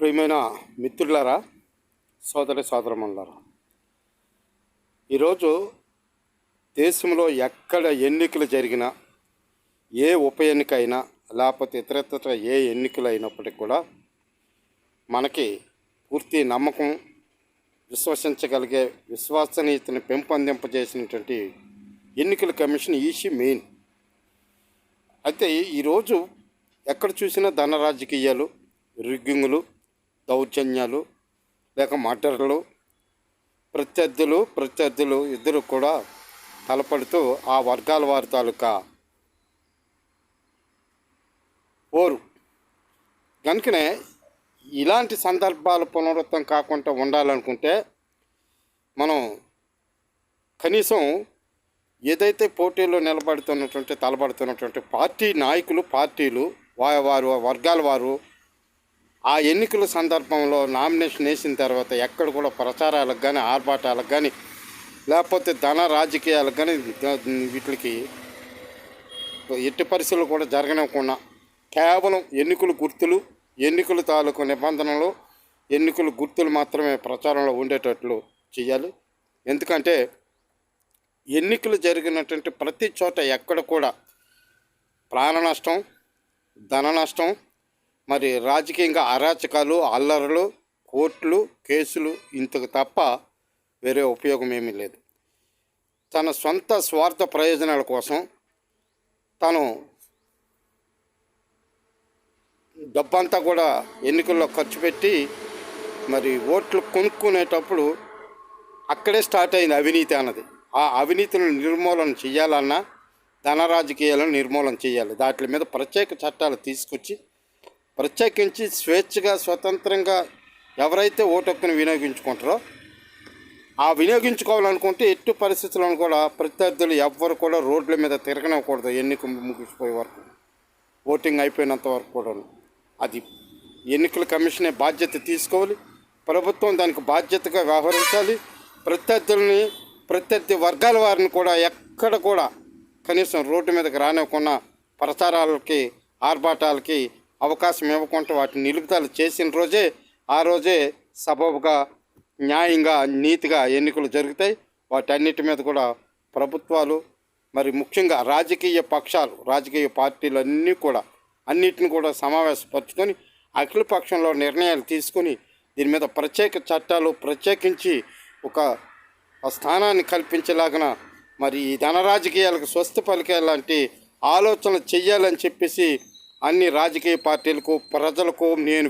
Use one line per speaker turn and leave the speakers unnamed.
ప్రియమైన మిత్రులారా సోదరి సోదరమన్నారా ఈరోజు దేశంలో ఎక్కడ ఎన్నికలు జరిగినా ఏ ఉప ఎన్నిక అయినా లేకపోతే ఇతరత్ర ఏ ఎన్నికలు అయినప్పటికీ కూడా మనకి పూర్తి నమ్మకం విశ్వసించగలిగే విశ్వసనీయతను పెంపొందింపజేసినటువంటి ఎన్నికల కమిషన్ ఈసీ మెయిన్. అయితే ఈరోజు ఎక్కడ చూసినా ధన రాజకీయాలు రిగ్గింగులు దౌర్జన్యాలు లేక మటర్లు ప్రత్యర్థులు ప్రత్యర్థులు ఇద్దరు కూడా తలపడుతూ ఆ వర్గాల వారి తాలూకా ఓరు కనుకనే ఇలాంటి సందర్భాలు పునరుత్తం కాకుండా ఉండాలనుకుంటే మనం కనీసం ఏదైతే పోటీలో నిలబడుతున్నటువంటి తలబడుతున్నటువంటి పార్టీ నాయకులు పార్టీలు వారి వారు వర్గాల వారు ఆ ఎన్నికల సందర్భంలో నామినేషన్ వేసిన తర్వాత ఎక్కడ కూడా ప్రచారాలకు కానీ ఆర్భాటాలకు కానీ లేకపోతే ధన రాజకీయాలకు కానీ వీటికి ఎట్టి పరిస్థితులు కూడా జరగనివ్వకుండా కేవలం ఎన్నికల గుర్తులు ఎన్నికల తాలూకు నిబంధనలు ఎన్నికల గుర్తులు మాత్రమే ప్రచారంలో ఉండేటట్లు చేయాలి. ఎందుకంటే ఎన్నికలు జరిగినటువంటి ప్రతి చోట ఎక్కడ కూడా ప్రాణ నష్టం ధన నష్టం మరి రాజకీయంగా అరాచకాలు అల్లర్లు కోర్టులు కేసులు ఇంతకు తప్ప వేరే ఉపయోగం ఏమీ లేదు. తన సొంత స్వార్థ ప్రయోజనాల కోసం తను డబ్బంతా కూడా ఎన్నికల్లో ఖర్చు పెట్టి మరి ఓట్లు కొనుక్కునేటప్పుడు అక్కడే స్టార్ట్ అయింది అవినీతి అన్నది. ఆ అవినీతిని నిర్మూలన చేయాలన్నా ధన రాజకీయాలను నిర్మూలన చేయాలి. దాటి మీద ప్రత్యేక చట్టాలు తీసుకొచ్చి ప్రత్యేకించి స్వేచ్ఛగా స్వతంత్రంగా ఎవరైతే ఓటు హక్కును వినియోగించుకుంటారో ఆ వినియోగించుకోవాలనుకుంటే ఎట్టి పరిస్థితులను కూడా ప్రత్యర్థులు ఎవ్వరు కూడా రోడ్ల మీద తిరగనివ్వకూడదు. ఎన్నిక ముగిసిపోయే వరకు ఓటింగ్ అయిపోయినంత వరకు కూడా అది ఎన్నికల కమిషనే బాధ్యత తీసుకోవాలి. ప్రభుత్వం దానికి బాధ్యతగా వ్యవహరించాలి. ప్రత్యర్థులని ప్రత్యర్థి వర్గాల వారిని కూడా ఎక్కడ కూడా కనీసం రోడ్డు మీదకి రానివ్వకుండా ప్రచారాలకి ఆర్భాటాలకి అవకాశం ఇవ్వకుండా వాటిని నిలుపుదల చేసిన రోజే ఆ రోజే సబబుగా న్యాయంగా నీతిగా ఎన్నికలు జరుగుతాయి. వాటన్నిటి మీద కూడా ప్రభుత్వాలు మరి ముఖ్యంగా రాజకీయ పక్షాలు రాజకీయ పార్టీలు అన్నీ కూడా అన్నిటిని కూడా సమావేశపరుచుకొని అఖిల పక్షంలో నిర్ణయాలు తీసుకొని దీని మీద ప్రత్యేక చట్టాలు ప్రత్యేకించి ఒక స్థానాన్ని కల్పించేలాగన మరి ఈ ధన రాజకీయాలకు స్వస్థ పలికేలాంటి ఆలోచనలు చెయ్యాలని చెప్పేసి అన్ని రాజకీయ పార్టీలకు ప్రజలకు నేను